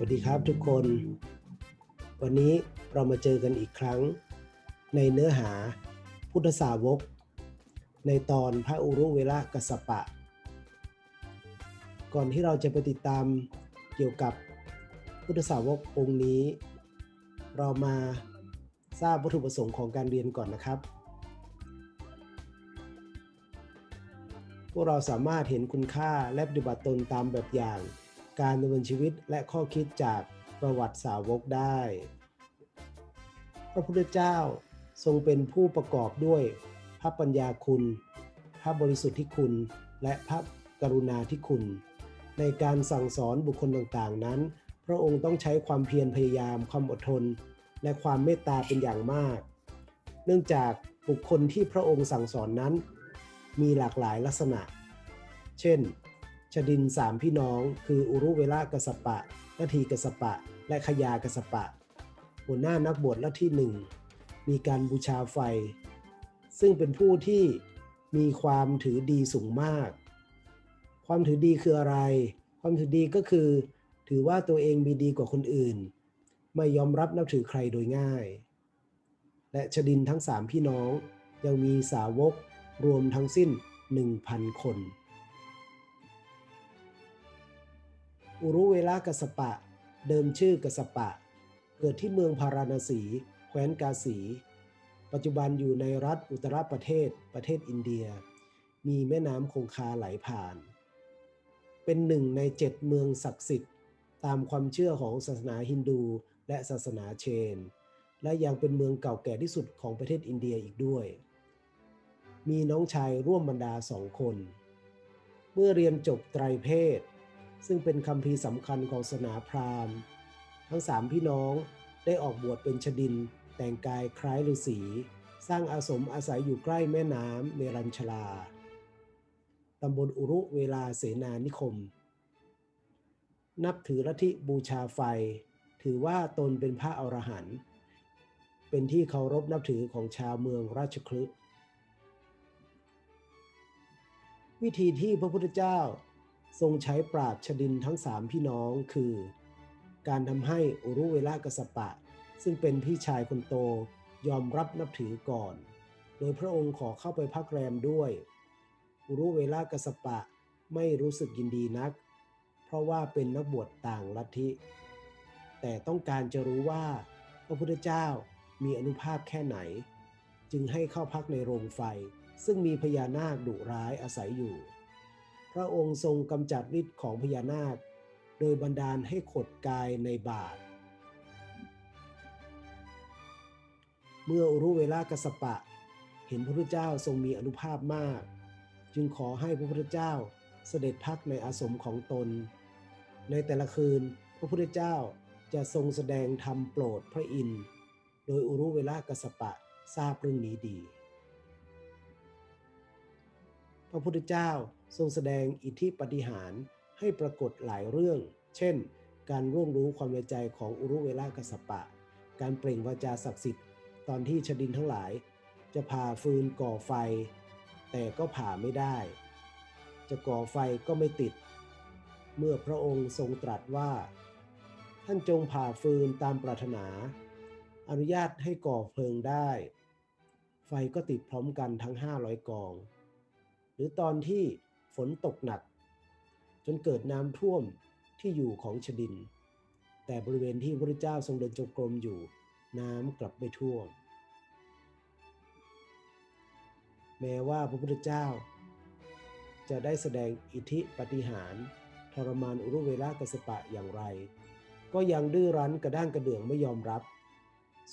วัสดีครับทุกคน วันนี้เรามาเจอกันอีกครั้ง ในเนื้อหาพุทธสาวก ในตอนพระอุรุเวลากัสสปะ ก่อนที่เราจะไปติดตามเกี่ยวกับพุทธสาวกองค์นี้ เรามาทราบวัตถุประสงค์ของการเรียนก่อนนะครับ พวกเราสามารถเห็นคุณค่าและปฏิบัติตนตามแบบอย่าง การดำเนินชีวิตและข้อคิดจากประวัติสาวกได้ พระพุทธเจ้าทรงเป็นผู้ประกอบด้วยพระปัญญาคุณ พระบริสุทธิคุณ และพระกรุณาธิคุณ ในการสั่งสอนบุคคลต่างๆนั้น พระองค์ต้องใช้ความเพียรพยายามความอดทน และความเมตตาเป็นอย่างมาก เนื่องจากบุคคลที่พระองค์สั่งสอนนั้น มีหลากหลายลักษณะ เช่น ชดินสามพี่น้อง คืออุรุเวลากสปะนาทีกสปะ และขยากสปะ หัวหน้านักบวชละที่หนึ่งมีการบูชาไฟ ซึ่งเป็นผู้ที่มีความถือดีสูงมาก ความถือดีคืออะไร ความถือดีก็คือ ถือว่าตัวเองมีดีกว่าคนอื่น ไม่ยอมรับนับถือใครโดยง่าย และชดินทั้งสามพี่น้องยังมีสาวกรวมทั้งสิ้น 1,000 คน อุรุเวลากสปะ เดิมชื่อกสปะ เกิดที่เมืองพาราณสี แคว้นกาสี ปัจจุบันอยู่ในรัฐอุตรประเทศประเทศอินเดีย มีแม่น้ำคงคาไหลผ่าน เป็นหนึ่งในเจ็ดเมืองศักดิ์สิทธิ์ ตามความเชื่อของศาสนาฮินดูและศาสนาเชน และยังเป็นเมืองเก่าแก่ที่สุดของประเทศอินเดียอีกด้วย มีน้องชายร่วมบรรดาสองคน เมื่อเรียนจบไตรเพศ ซึ่งเป็นคำพีสำคัญของศาสนาพราหมณ์ ทั้งสามพี่น้องได้ออกบวชเป็นชดิน แต่งกายคล้ายฤาษีสร้างอาสมอาศัยอยู่ใกล้แม่น้ำเมรัญชลาตำบลอุรุเวลาเสนานิคม นับถือลัทธิบูชาไฟ ถือว่าตนเป็นพระอรหันต์เป็นที่เคารพนับถือของชาวเมืองราชคลึวิธีที่พระพุทธเจ้า ทรงใช้ปราบชดินทั้งสามพี่น้องคือ การทำให้อุรุเวลากสปะ ซึ่งเป็นพี่ชายคนโตยอมรับนับถือก่อน โดยพระองค์ขอเข้าไปพักแรมด้วย อุรุเวลากสปะไม่รู้สึกยินดีนัก เพราะว่าเป็นนักบวชต่างลัทธิ แต่ต้องการจะรู้ว่าพระพุทธเจ้ามีอนุภาพแค่ไหน จึงให้เข้าพักในโรงไฟ ซึ่งมีพญานาคดุร้ายอาศัยอยู่ พระองค์ทรงกำจัดฤทธิ์ของพญานาค โดยบันดาลให้ขดกายในบาท เมื่ออุรุเวลากสปะ เห็นพระพุทธเจ้าทรงมีอนุภาพมาก จึงขอให้พระพุทธเจ้าเสด็จพักในอาสมของตน ในแต่ละคืนพระพุทธเจ้าจะทรงแสดงธรรมโปรดพระอินทร์ โดยอุรุเวลากสปะทราบเรื่องนี้ดี พระพุทธเจ้า ทรงแสดงอิทธิปฏิหารให้ปรากฏหลายเรื่อง เช่น การร่วงรู้ความในใจของอุรุเวลากสปะ การเปล่งวาจาศักดิ์สิทธิ์ตอนที่ชดินทั้งหลาย จะผ่าฟืนก่อไฟ แต่ก็ผ่าไม่ได้ จะก่อไฟก็ไม่ติด เมื่อพระองค์ทรงตรัสว่า ท่านจงผ่าฟืนตามปรารถนา อนุญาตให้ก่อเพลิงได้ ไฟก็ติดพร้อมกันทั้ง 500 กอง หรือตอนที่ ฝนตกหนัก จนเกิดน้ำท่วมที่อยู่ของชดิน แต่บริเวณที่พระเจ้าทรงเดินจงกรมอยู่ น้ำกลับไม่ท่วม แม้ว่าพระพุทธเจ้า จะได้แสดงอิทธิปฏิหารทรมานอุรุเวลากสปะอย่างไร ก็ยังดื้อรั้นกระด้างกระเดื่องไม่ยอมรับ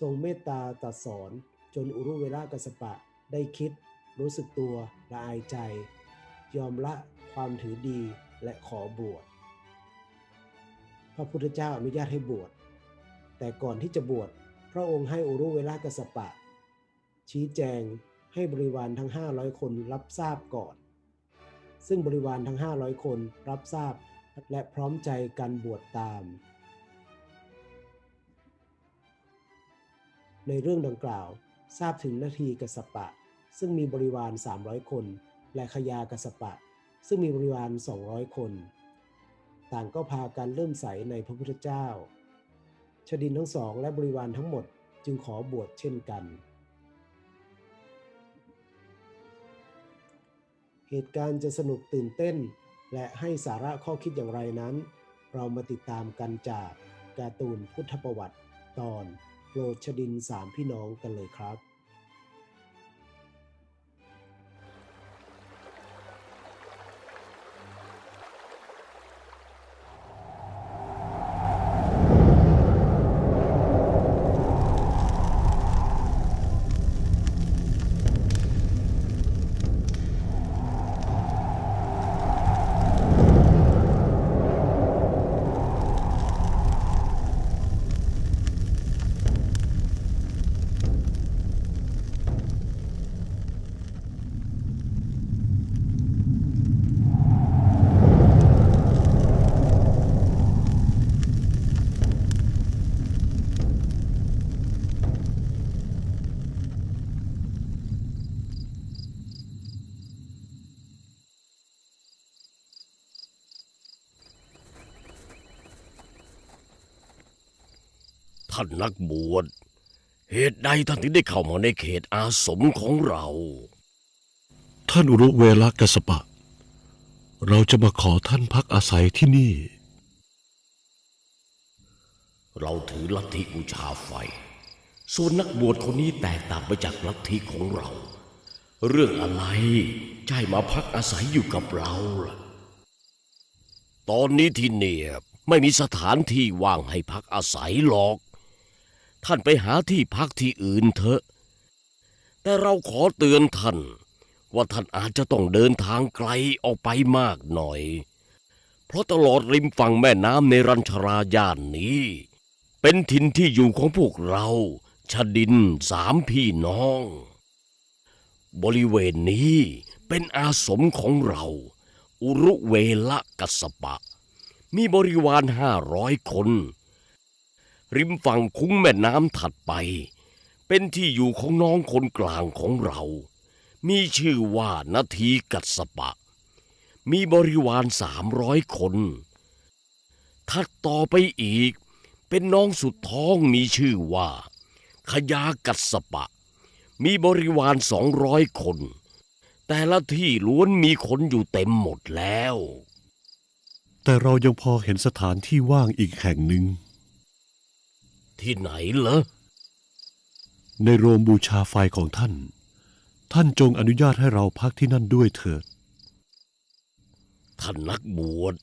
ทรงเมตตาตรัสสอนจนอุรุเวลากสปะได้คิดรู้สึกตัวละอายใจ ยอมละความถือดีและขอบวช พระพุทธเจ้าอนุญาตให้บวช แต่ก่อนที่จะบวช พระองค์ให้อุรุเวลากสปะ ชี้แจงให้บริวารทั้ง 500 คนรับทราบก่อน ซึ่งบริวารทั้ง 500 คนรับทราบและพร้อมใจกันบวชตาม ในเรื่องดังกล่าวทราบถึงนาทีกสปะ ซึ่งมีบริวาร 300 คน และขยากสปะ ซึ่งมีบริวาร 200 คนตต่างก็พากันเริ่มใสในพระพุทธเจ้า ชดินทั้งสองและบริวารทั้งหมดจึงขอบวชเช่นกัน เหตุการณ์จะสนุกตื่นเต้น และให้สาระข้อคิดอย่างไรนั้น เรามาติดตามกันจากการ์ตูนพุทธประวัติตอนโปรดชดินสามพี่น้องกันเลยครับ ท่านนักบวช เหตุใดท่านถึงได้เข้ามาในเขตอาสมของเรา ท่านอุรุเวลกัสปะ เราจะมาขอท่านพักอาศัยที่นี่ เราถือลัทธิบูชาไฟ ส่วนนักบวชคนนี้แตกต่างไปจากลัทธิของเรา เรื่องอะไรใช่มาพักอาศัยอยู่กับเราล่ะ ตอนนี้ที่เนี่ยไม่มีสถานที่ว่างให้พักอาศัยหรอก ท่านไปหาที่พักที่อื่นเถอะ แต่เราขอเตือนท่าน ว่าท่านอาจจะต้องเดินทางไกลออกไปมากหน่อย เพราะตลอดริมฝั่งแม่น้ำในรัญชราย่านนี้ เป็นถิ่นที่อยู่ของพวกเราชดินสามพี่น้อง บริเวณนี้เป็นอาสมของเรา อุรุเวละกัสปะ มีบริวารห้าร้อยคน ริมฝั่งคุ้งแม่น้ำถัดไป เป็นที่อยู่ของน้องคนกลางของเรา มีชื่อว่านาทีกัสสปะ มีบริวารสามร้อยคน ถัดต่อไปอีก เป็นน้องสุดท้องมีชื่อว่า ขยากัสปะ มีบริวารสองร้อยคน แต่ละที่ล้วนมีคนอยู่เต็มหมดแล้ว แต่เรายังพอเห็นสถานที่ว่างอีกแห่งหนึ่ง ที่ไหนเหรอ ในโรงบูชาไฟของท่าน ท่านจงอนุญาตให้เราพักที่นั่นด้วยเถิด ท่านนักบวช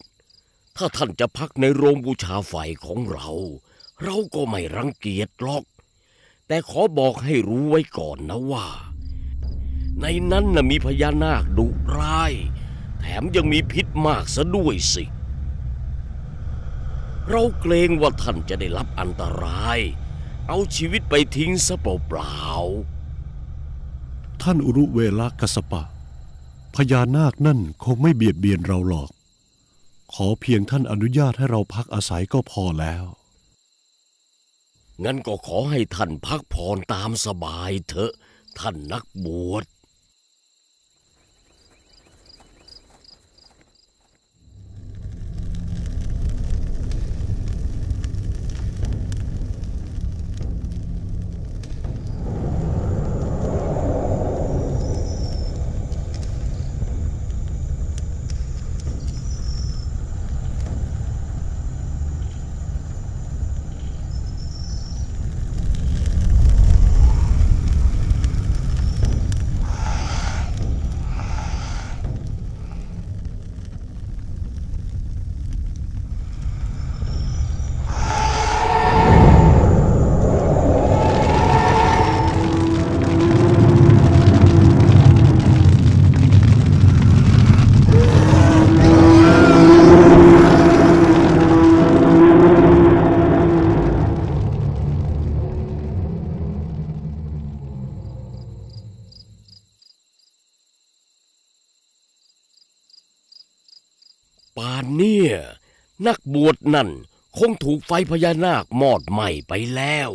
ถ้าท่านจะพักในโรงบูชาไฟของเรา เราก็ไม่รังเกียจหรอก แต่ขอบอกให้รู้ไว้ก่อนนะว่า ในนั้นน่ะมีพญานาคดุร้าย แถมยังมีพิษมากซะด้วยสิเราเกรงว่าท่านจะได้รับอันตราย เอาชีวิตไปทิ้งซะเปล่าๆท่านอุรุเวลกัสปะ พญานาคนั่นคงไม่เบียดเบียนเราหรอก ขอเพียงท่านอนุญาตให้เราพักอาศัยก็พอแล้ว งั้นก็ขอให้ท่านพักผ่อนตามสบายเถอะ ท่านนักบวช กานเนี่ย นักบวชนั่นคงถูกไฟพญานาคมอดไหม้ไปแล้ว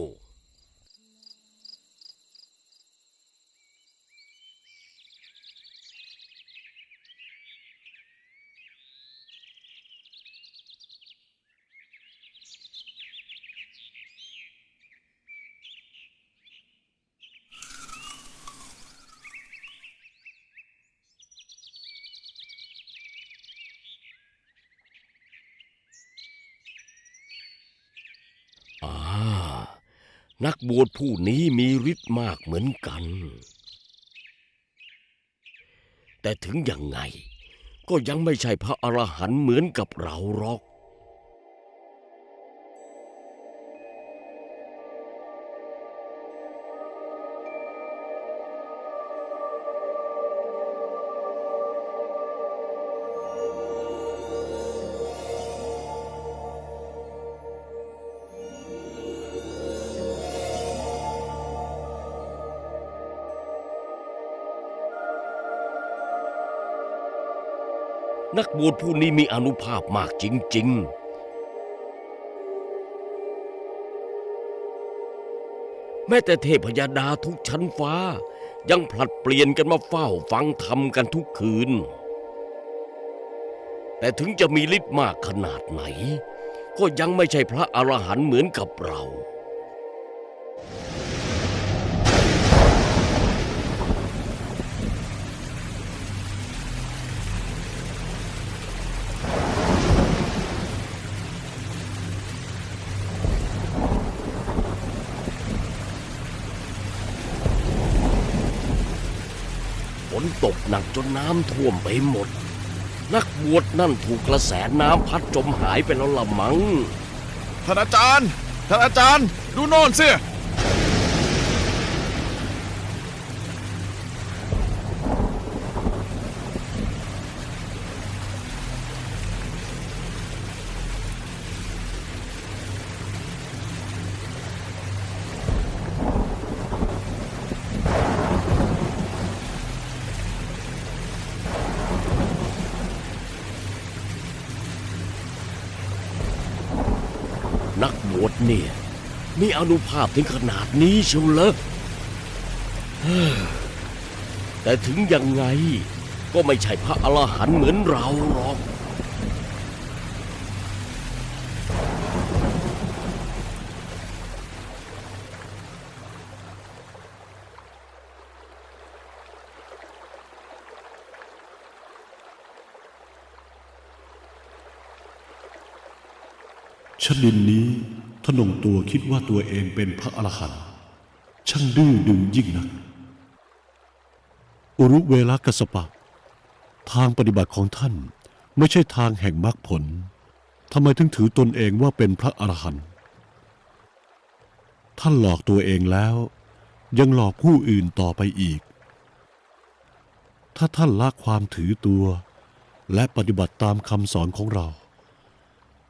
นักบวชผู้นี้มีฤทธิ์มากเหมือนกัน แต่ถึงอย่างไง ก็ยังไม่ใช่พระอรหันต์เหมือนกับเราหรอก นักบวชผู้นี้มีอนุภาพมากจริง ๆ แม้แต่เทพยดาทุกชั้นฟ้า ยังผลัดเปลี่ยนกันมาเฝ้าฟังธรรมกันทุกคืน แต่ถึงจะมีฤทธิ์มากขนาดไหน ก็ยังไม่ใช่พระอรหันต์เหมือนกับเรา ตกหนักจนน้ำท่วมไปหมด นักบวชนั่นถูกกระแสน้ำพัดจมหายไปแล้วละมัง้งท่านอาจารย์ท่านอาจารย์ ดูโน่นสิ มีอนุภาพถึงขนาดนี้เชียวเหรอเฮ้อแต่ถึงยังไงก็ไม่ใช่พระอรหันต์เหมือนเราหรอก ชดินนี้ ทนงตัวคิดว่าตัวเองเป็นพระอรหันต์ช่างดื้อดึงยิ่งนัก อุรุเวลกัสปะ ทางปฏิบัติของท่านไม่ใช่ทางแห่งมรรคผลทำไมถึงถือตนเองว่าเป็นพระอรหันต์ท่านหลอกตัวเองแล้ว ยังหลอกผู้อื่นต่อไปอีก ถ้าท่านละความถือตัว และปฏิบัติตามคำสอนของเรา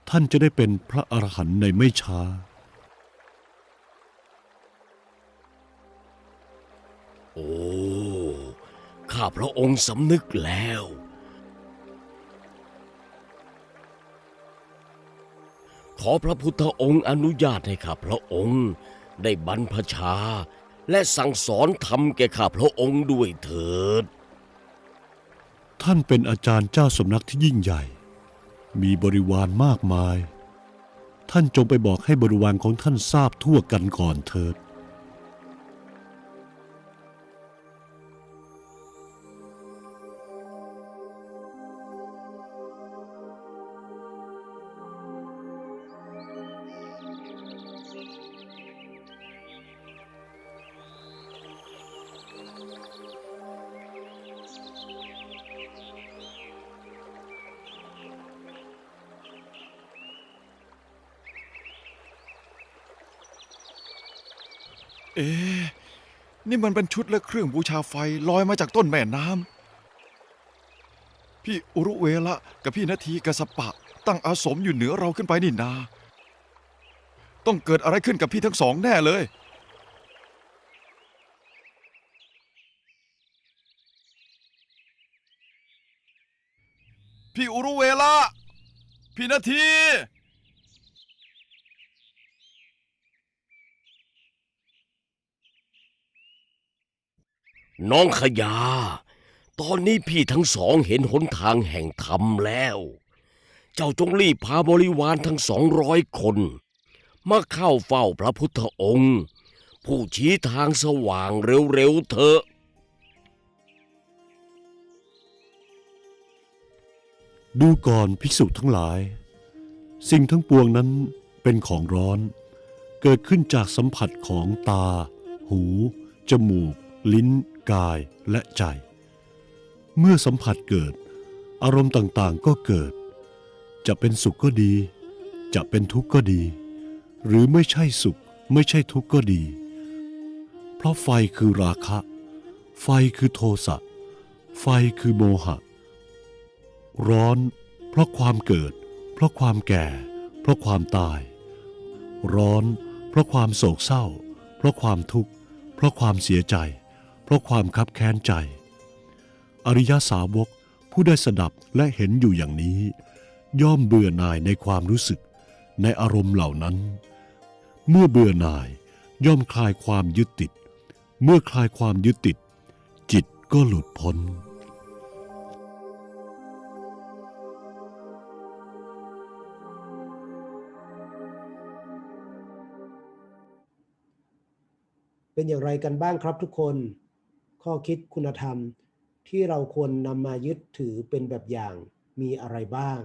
ท่านจะได้เป็นพระอรหันต์ในไม่ช้า โอ้ ข้าพระองค์สำนึกแล้ว ขอพระพุทธองค์อนุญาตให้ข้าพระองค์ได้บรรพชา และสั่งสอนธรรมแก่ข้าพระองค์ด้วยเถิด ท่านเป็นอาจารย์เจ้าสำนักที่ยิ่งใหญ่ มีบริวารมากมาย ท่านจงไปบอกให้บริวารของท่านทราบทั่วกันก่อนเถิด เอ๊ะนี่มันเป็นชุดและเครื่องบูชาไฟลอยมาจากต้นแม่น้ำพี่อุรุเวละกับพี่นาทีกสปะ ตั้งอาสมอยู่เหนือเราขึ้นไปนี่นา ต้องเกิดอะไรขึ้นกับพี่ทั้งสองแน่เลย พี่อุรุเวละพี่นาที น้องขยา ตอนนี้พี่ทั้งสองเห็นหนทางแห่งธรรมแล้ว เจ้าจงรีบพาบริวารทั้งสองร้อยคน มาเข้าเฝ้าพระพุทธองค์ ผู้ชี้ทางสว่างเร็วๆเถอะ ดูก่อนภิกษุทั้งหลาย สิ่งทั้งปวงนั้นเป็นของร้อน เกิดขึ้นจากสัมผัสของตา หู จมูก ลิ้น กายและใจ เมื่อสัมผัสเกิด อารมณ์ต่างๆก็เกิด จะเป็นสุขก็ดี จะเป็นทุกข์ก็ดี หรือไม่ใช่สุขไม่ใช่ทุกข์ก็ดี เพราะไฟคือราคะ ไฟคือโทสะ ไฟคือโมหะ ร้อน เพราะความเกิด เพราะความแก่ เพราะความตาย ร้อน เพราะความโศกเศร้า เพราะความทุกข์ เพราะความเสียใจ เพราะความคับแค้นใจ อริยสาวกผู้ได้สดับและเห็นอยู่อย่างนี้ ย่อมเบื่อหน่ายในความรู้สึกในอารมณ์เหล่านั้น เมื่อเบื่อหน่ายย่อมคลายความยึดติด เมื่อคลายความยึดติด จิตก็หลุดพ้นเป็นอย่างไรกันบ้างครับทุกคน ข้อคิดคุณธรรมที่เราควรนำมายึดถือเป็นแบบอย่างมีอะไรบ้าง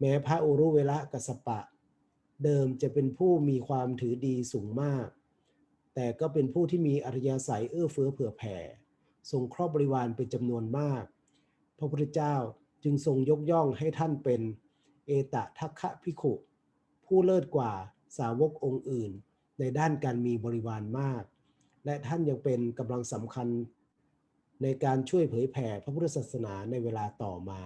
แม้พระอุรุเวละกัสปะ เดิมจะเป็นผู้มีความถือดีสูงมาก แต่ก็เป็นผู้ที่มีอริยสัยเอื้อเฟื้อเผื่อแผ่ ทรงครอบบริวารเป็นจำนวนมาก พระพุทธเจ้าจึงทรงยกย่องให้ท่านเป็น เอตทัคคะพิขุ ผู้เลิศกว่าสาวกองค์อื่น ในด้านการมีบริวารมาก และท่านยังเป็นกำลังสำคัญในการช่วยเผยแผ่พระพุทธศาสนาในเวลาต่อมา